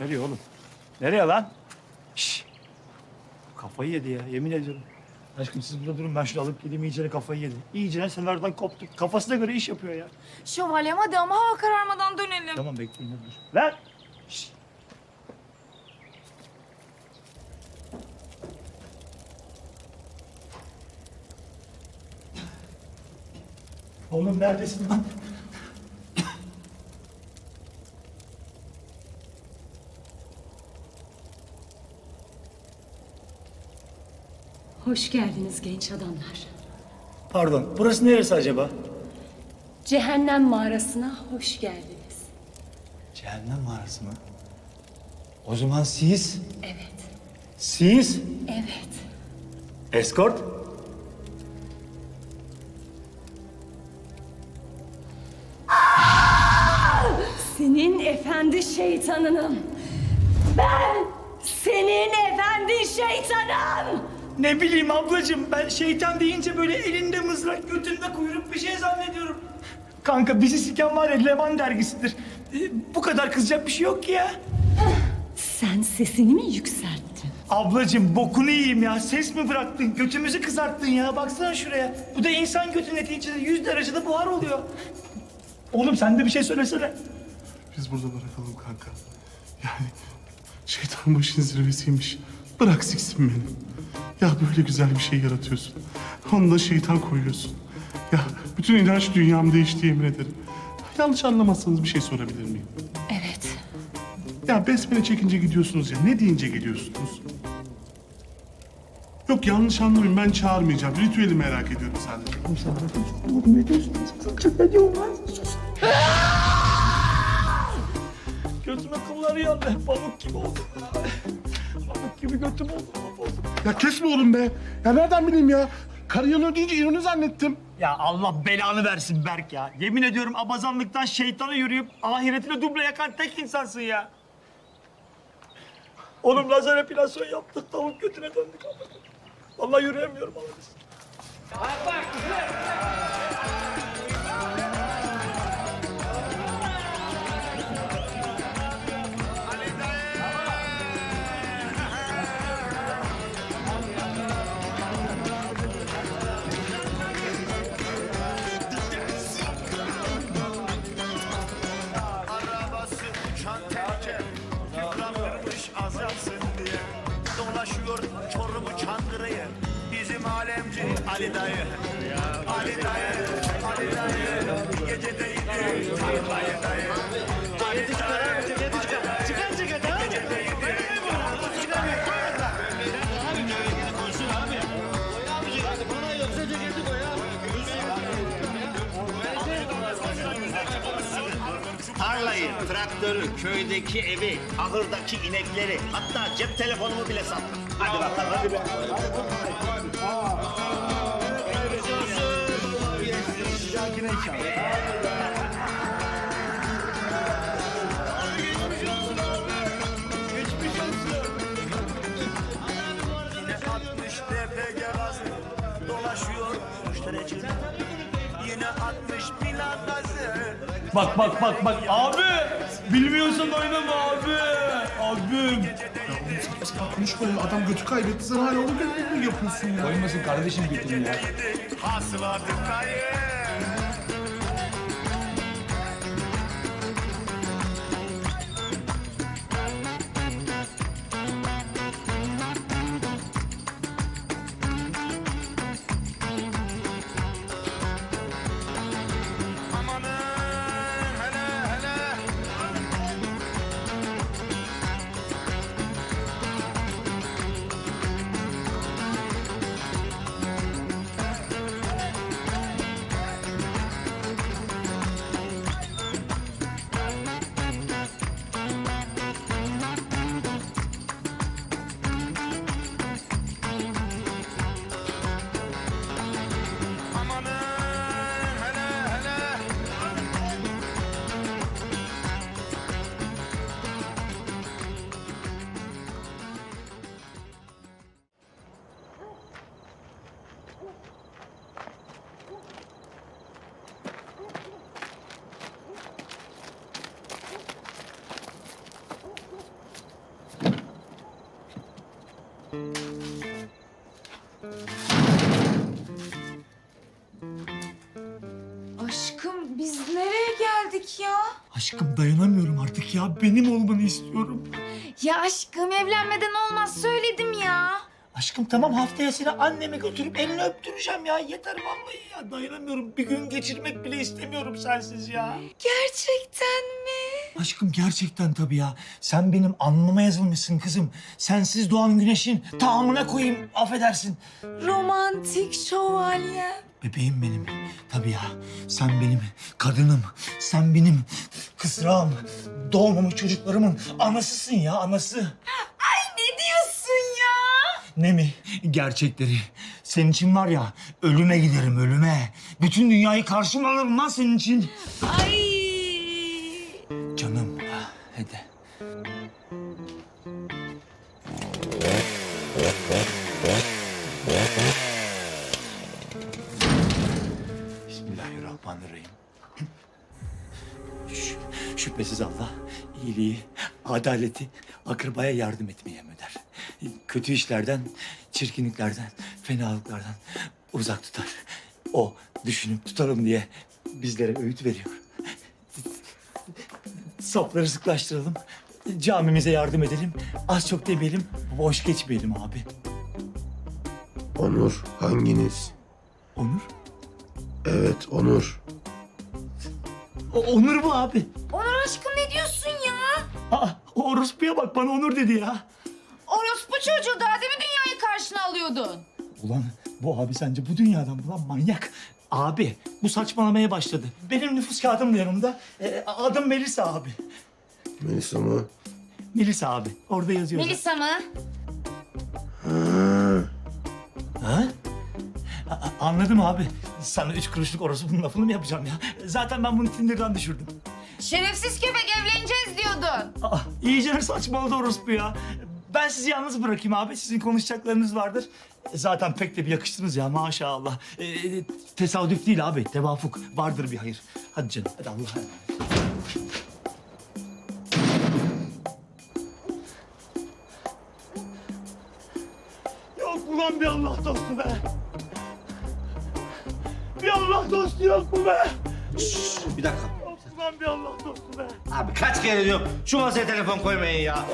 Nereye oğlum? Nereye lan? Şş. Kafayı yedi ya yemin ediyorum. Aşkım siz burada durun ben şunu alıp geleyim iyicene kafayı yedi. İyicene senaryodan koptu. Kafasına göre iş yapıyor ya. Şövalyem hadi ama hava kararmadan dönelim. Tamam bekleyin hadi dur. Lan! Şş. Oğlum neredesin lan? Hoş geldiniz genç adamlar. Pardon burası neresi acaba? Cehennem mağarasına hoş geldiniz. Cehennem mağarası mı? O zaman siz? Evet, Siz? evet. Escort? Senin efendi şeytanınım. Ben senin efendi şeytanım. Ne bileyim ablacığım ben şeytan deyince böyle elinde mızrak götünde kuyruk bir şey zannediyorum. Kanka bizi siken var ya Levan dergisidir. Ee, bu kadar kızacak bir şey yok ki ya. Sen sesini mi yükselttin? Ablacığım bokunu yiyeyim ya. Ses mi bıraktın? Götümüzü kızarttın ya. Baksana şuraya. Bu da insan götü neticede 100 derecede buhar oluyor. Oğlum sen de bir şey söylesene. Biz burada bırakalım kanka. Yani şeytan başın zirvesiymiş. Bırak siksin beni. Ya böyle güzel bir şey yaratıyorsun. Onunla şeytan koyuyorsun. Ya bütün inanç dünyam değişti yemin ederim. Yanlış anlamazsanız bir şey sorabilir miyim? Evet. Ya besmele çekince gidiyorsunuz ya. Ne deyince geliyorsunuz? Yok yanlış anlamayın ben çağırmayacağım. Ritüeli merak ediyorum sadece. Oğlum ne diyorsun? Çok ne diyorsun lan? Sus. Götüme kılları yandı. Pamuk gibi oldum. Pamuk gibi götüm oldu. Ya kesme oğlum be. Ya nereden bileyim ya? Karı yanıyor deyince ironi zannettim. Ya Allah belanı versin Berk ya. Yemin ediyorum abazanlıktan şeytana yürüyüp ahiretine duble yakan tek insansın ya. Oğlum lazer epilasyon yaptık tavuk götüne döndük. Vallahi yürüyemiyorum abi. Arabası Ali dayı Ali dayı Ali dayı Gecedeydi Tarlayı dayı Ali dayı Çıkar çıkar Tarlayı, traktörü, köydeki evi, ahırdaki inekleri, hatta cep telefonumu bile sattım. Hadi bakalım, hadi be. Yine atmış atmış plan gazı Bak bak bak bak abi. Bilmiyorsan oynama abi. Abim. Konuşma ya adam götü kaybetti sen hala onu götü yapıyorsun ya. Koymasın kardeşim götünü ya. Hasılatı kayıp Aşkım biz nereye geldik ya? Aşkım dayanamıyorum artık ya. Benim olmanı istiyorum. Ya aşkım evlenmeden olmaz söyledim ya. Aşkım tamam haftaya seni anneme götürüp elini öptüreceğim ya. Yeter vallahi ya. Dayanamıyorum. Bir gün geçirmek bile istemiyorum sensiz ya. Gerçekten mi? Aşkım gerçekten tabii ya. Sen benim alnıma yazılmışsın kızım. Sensiz doğan güneşin tamamına koyayım. Affedersin. Romantik şövalye. Bebeğim benim. Tabii ya. Sen benim kadınım. Sen benim kısrağım. Doğmamış çocuklarımın anasısın ya anası. Ay ne diyorsun ya? Ne mi? Gerçekleri. Senin için var ya ölüme giderim ölüme. Bütün dünyayı karşıma alırım lan senin için. Ay. Canım hadi. Bismillahirrahmanirrahim. Şüphesiz Allah iyiliği, adaleti akrabaya yardım etmeye emreder. Kötü işlerden, çirkinliklerden, fenalıklardan uzak tutar. O düşünüp tutalım diye bizlere öğüt veriyor. Safları sıklaştıralım. Camimize yardım edelim. Az çok demeyelim, boş geçmeyelim abi. Onur hanginiz? Onur? Evet Onur. O, Onur mu abi? Onur aşkım ne diyorsun ya? Aa, o orospuya bak bana Onur dedi ya. Orospu çocuğu daha demin dünyayı karşına alıyordun. Ulan bu abi sence bu dünyadan mı lan manyak? Abi bu saçmalamaya başladı. Benim nüfus kağıdım da yanımda. Ee, adım Melisa abi. Melisa mı? Melisa abi. Orada yazıyor. Melisa mı? Ha, Ha? A- anladım abi. Sana üç kuruşluk orospunun lafını mı yapacağım ya? Zaten ben bunu Tinder'dan düşürdüm. Şerefsiz köpek evleneceğiz diyordun. Aa, iyice saçmaladı orospu ya. Ben sizi yalnız bırakayım abi. Sizin konuşacaklarınız vardır. E, Zaten pek de bir yakıştınız ya maşallah. Ee, tesadüf değil abi. Tevafuk. Vardır bir hayır. Hadi canım. Hadi Allah'a emanet. Yok ulan bir Allah dostu be. Bir Allah dostu yok mu be? Bir dakika. Yok ulan bir Allah dostu be. Abi kaç kere diyorum şu masaya telefon koymayın ya.